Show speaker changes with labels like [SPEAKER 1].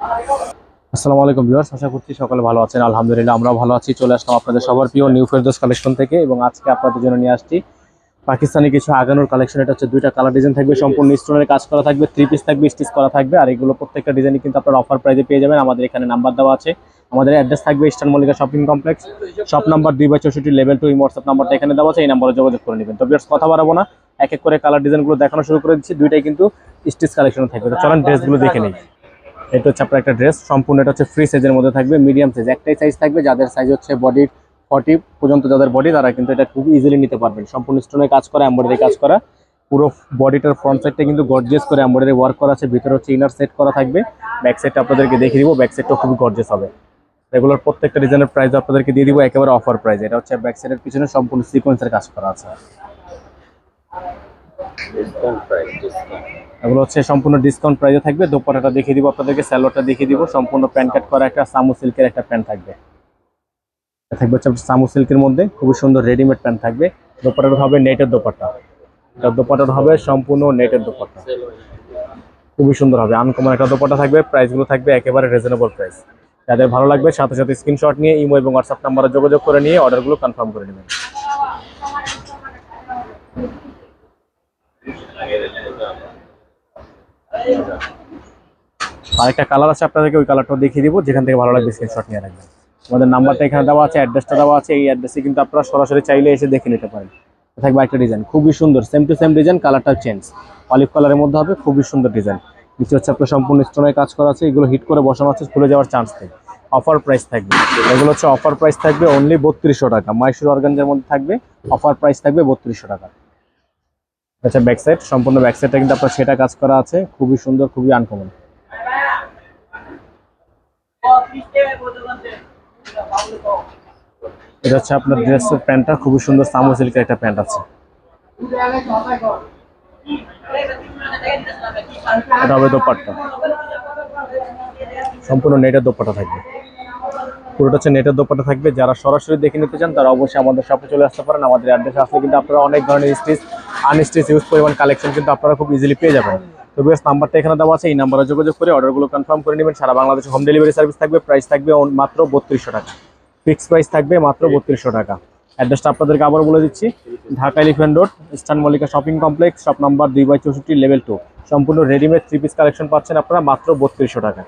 [SPEAKER 1] আসসালামু আলাইকুম ভিউয়ার্স, আশা করছি সকালে ভালো আছেন। আলহামদুলিল্লাহ, আমরাও ভালো আছি। চলে আসলাম আপনাদের সবার প্রিয় নিউ ফেরদোস কালেকশন থেকে এবং আজকে আপনাদের জন্য নিয়ে আসছি পাকিস্তানি কিছু আগানোর কালেকশন এটা হচ্ছে দুইটা কালার ডিজাইন থাকবে, সম্পূর্ণ স্টোনের কাজ করা থাকবে থ্রি পিস থাকবে স্টিচ করা থাকবে, আর এগুলো প্রত্যেকটা ডিজাইনই কিন্তু আপনারা অফার প্রাইজে পেয়ে যাবেন। আমাদের এখানে নাম্বার দেওয়া আছে। আমাদের অ্যাড্রেস থাকবে eastern Mallika shopping complex shop number দুই বাই চৌষট্টি লেভেল টু হোয়াটসঅ্যাপ নাম্বারটা এখানে দেওয়া আছে, এই নাম্বারে যোগাযোগ করে নেবেন। তো ভিউয়ার্স কথা বাড়াবো না। এক এক করে কালার ডিজাইনগুলো দেখানো শুরু করে দিচ্ছি দুইটাই কিন্তু স্টিচ কালেকশন থাকবে। তো চলেন ড্রেসগুলো দেখে নিই। এটা হচ্ছে আপনার একটা ড্রেস সম্পূর্ণ এটা হচ্ছে ফ্রি সাইজের মধ্যে থাকবে মিডিয়াম সাইজ একটাই সাইজ থাকবে, যাদের সাইজ হচ্ছে বডি ফর্টি পর্যন্ত যাদের বডি তারা কিন্তু এটা খুব ইজিলি নিতে পারবেন। সম্পূর্ণ স্টোনের কাজ করা এম্বয়ডারি কাজ করা, পুরো বডিটার ফ্রন্ট সাইডটা কিন্তু গর্জেস করে এম্বয়ডারি ওয়ার্ক করা আছে, ভিতরে হচ্ছে ইনার সেট করা থাকবে ব্যাক সাইডটা আপনাদেরকে দেখিয়ে দিব ব্যাক সাইডটাও খুবই গর্জেস হবে। রেগুলার প্রত্যেকটা ডিজাইনের প্রাইস আপনাদেরকে দিয়ে দিব, একেবারে অফার প্রাইস এটা হচ্ছে ব্যাক সাইডের পিছনে সম্পূর্ণ সিকোয়েন্সের কাজ করা আছে। এগুলো হচ্ছে সম্পূর্ণ ডিসকাউন্ট প্রাইসে থাকবে। দোপাটাটা দেখিয়ে দিব, আপনাদেরকে স্যালোটা দেখিয়ে দিব। সম্পূর্ণ প্যান্ট কাট করা একটা সামু সিল্কের একটা প্যান্ট থাকবে। থাকবে হচ্ছে সামু সিল্কের মধ্যে। খুবই সুন্দর রেডিমেড প্যান্ট থাকবে। দোপাটাটা হবে নেটের দোপাট্টা। এটা দোপাটাটা হবে সম্পূর্ণ নেটের দোপাট্টা। খুবই সুন্দর হবে। আনকমন একটা দোপাট্টা থাকবে। প্রাইসগুলো থাকবে একেবারে রিজনেবল প্রাইস যাদের ভালো লাগবে, সাথে সাথে স্ক্রিনশট নিয়ে ইমো এবং হোয়াটসঅ্যাপ নাম্বারে যোগাযোগ করে নিয়ে অর্ডারগুলো কনফার্ম করে নেবেন। আরেকটা কালার আছে, আপনাদেরকে ওই কালারটাও দেখিয়ে দিব, যেখান থেকে ভালো লাগবে স্ক্রিনশট নিয়ে রাখবেন। আমাদের নাম্বারটা এখানে দেওয়া আছে অ্যাড্রেসটা দেওয়া আছে, এই অ্যাড্রেসে কিন্তু আপনারা সরাসরি চাইলে এসে দেখে নিতে পারেন। থাকবে একটা ডিজাইন খুবই সুন্দর সেম টু সেম ডিজাইন কালারটা চেঞ্জ অলিভ কালারের মধ্যে হবে, খুবই সুন্দর ডিজাইন নিচে হচ্ছে আপনার সম্পূর্ণ স্টোনের কাজ করা আছে, এগুলো হিট করে বসানো আছে, খুলে যাওয়ার চান্স নেই। অফার প্রাইস থাকবে। এগুলো হচ্ছে অফার প্রাইস থাকবে অনলি বত্রিশশো টাকা। মাইসুর অর্গানজের মধ্যে থাকবে অফার প্রাইস থাকবে বত্রিশশো টাকা। আচ্ছা ব্যাক সাইড সম্পূর্ণ ব্যাক সাইডটা কিন্তু আপনার সেটা কাজ করা আছে। খুবই সুন্দর, খুবই আনকমন এটা হচ্ছে আপনার ড্রেসের প্যান্টটা খুবই সুন্দর সামো সিল্কের একটা প্যান্ট আছে। এটা হবে দোপাট্টা। সম্পূর্ণ নেটের দোপাট্টা থাকবে। পুরোটা হচ্ছে নেটের দোপাট্টা থাকবে। যারা সরাসরি দেখে নিতে চান, তারা অবশ্যই আমাদের শপে চলে আসতে পারেন। আমাদের অ্যাড্রেস আসলে কিন্তু আপনারা অনেক ধরনের স্টিচ আনস্টিচ ইউজ পরিমাণ কালেকশন কিন্তু আপনারা খুব ইজিলি পেয়ে যাবেন। তো বেশ নাম্বারটা এখানে দেওয়া আছে, এই নাম্বারে যোগাযোগ করে অর্ডারগুলো কনফার্ম করে নেবেন। সারা বাংলাদেশে হোম ডেলিভারি সার্ভিস থাকবে প্রাইস থাকবে মাত্র বত্রিশশো টাকা। ফিক্স প্রাইস থাকবে মাত্র বত্রিশশো টাকা। অ্যাড্রেসটা আপনাদেরকে আবার বলে দিচ্ছি, Dhaka elephant road eastern Mallika shopping complex shop number দুই বাই চৌষট্টি লেভেল টু সম্পূর্ণ রেডিমেড থ্রি পিস কালেকশন পাচ্ছেন আপনারা, মাত্র বত্রিশশো টাকা।